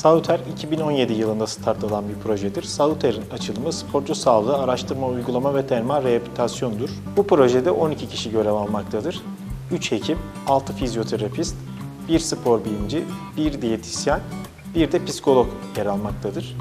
Sauter 2017 yılında start alan bir projedir. Sauter'in açılımı sporcu sağlığı, araştırma, uygulama ve termal rehabilitasyondur. Bu projede 12 kişi görev almaktadır. 3 hekim, 6 fizyoterapist, 1 spor bilimci, 1 diyetisyen, bir de psikolog yer almaktadır.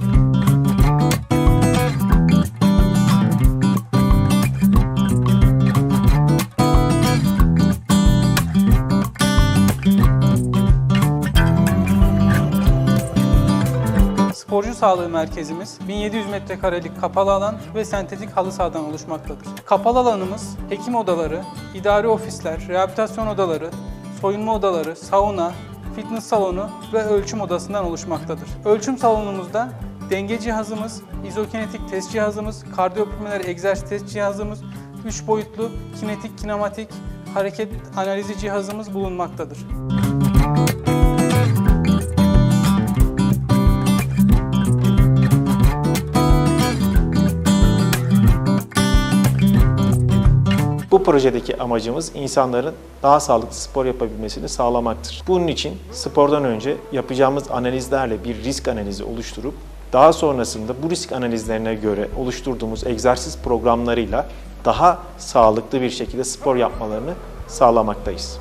Sporcu Sağlığı Merkezimiz 1700 metrekarelik kapalı alan ve sentetik halı sahadan oluşmaktadır. Kapalı alanımız hekim odaları, idari ofisler, rehabilitasyon odaları, soyunma odaları, sauna, fitness salonu ve ölçüm odasından oluşmaktadır. Ölçüm salonumuzda denge cihazımız, izokinetik test cihazımız, kardiyopulmoner egzersiz test cihazımız, 3 boyutlu kinetik kinematik hareket analizi cihazımız bulunmaktadır. Bu projedeki amacımız insanların daha sağlıklı spor yapabilmesini sağlamaktır. Bunun için spordan önce yapacağımız analizlerle bir risk analizi oluşturup daha sonrasında bu risk analizlerine göre oluşturduğumuz egzersiz programlarıyla daha sağlıklı bir şekilde spor yapmalarını sağlamaktayız.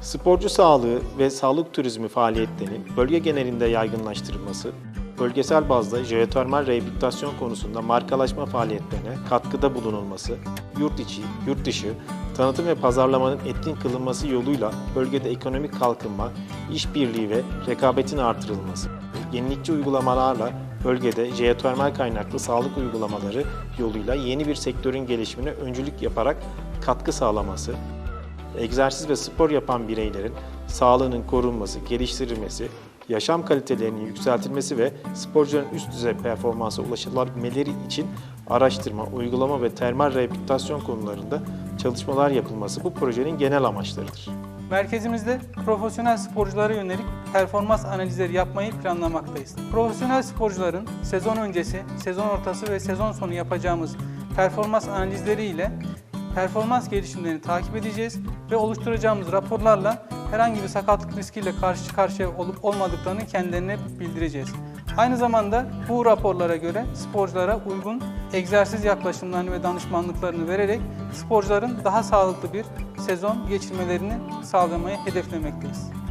Sporcu sağlığı ve sağlık turizmi faaliyetlerinin bölge genelinde yaygınlaştırılması, bölgesel bazda jeotermal rehabilitasyon konusunda markalaşma faaliyetlerine katkıda bulunulması, yurt içi, yurt dışı, tanıtım ve pazarlamanın etkin kılınması yoluyla bölgede ekonomik kalkınma, işbirliği ve rekabetin artırılması, yenilikçi uygulamalarla bölgede jeotermal kaynaklı sağlık uygulamaları yoluyla yeni bir sektörün gelişimine öncülük yaparak katkı sağlaması, egzersiz ve spor yapan bireylerin sağlığının korunması, geliştirilmesi, yaşam kalitelerinin yükseltilmesi ve sporcuların üst düzey performansa ulaşılabilmeleri için araştırma, uygulama ve termal rehabilitasyon konularında çalışmalar yapılması bu projenin genel amaçlarıdır. Merkezimizde profesyonel sporculara yönelik performans analizleri yapmayı planlamaktayız. Profesyonel sporcuların sezon öncesi, sezon ortası ve sezon sonu yapacağımız performans analizleri ile performans gelişimlerini takip edeceğiz ve oluşturacağımız raporlarla herhangi bir sakatlık riskiyle karşı karşıya olup olmadıklarını kendilerine bildireceğiz. Aynı zamanda bu raporlara göre sporculara uygun egzersiz yaklaşımlarını ve danışmanlıklarını vererek sporcuların daha sağlıklı bir sezon geçirmelerini sağlamayı hedeflemekteyiz.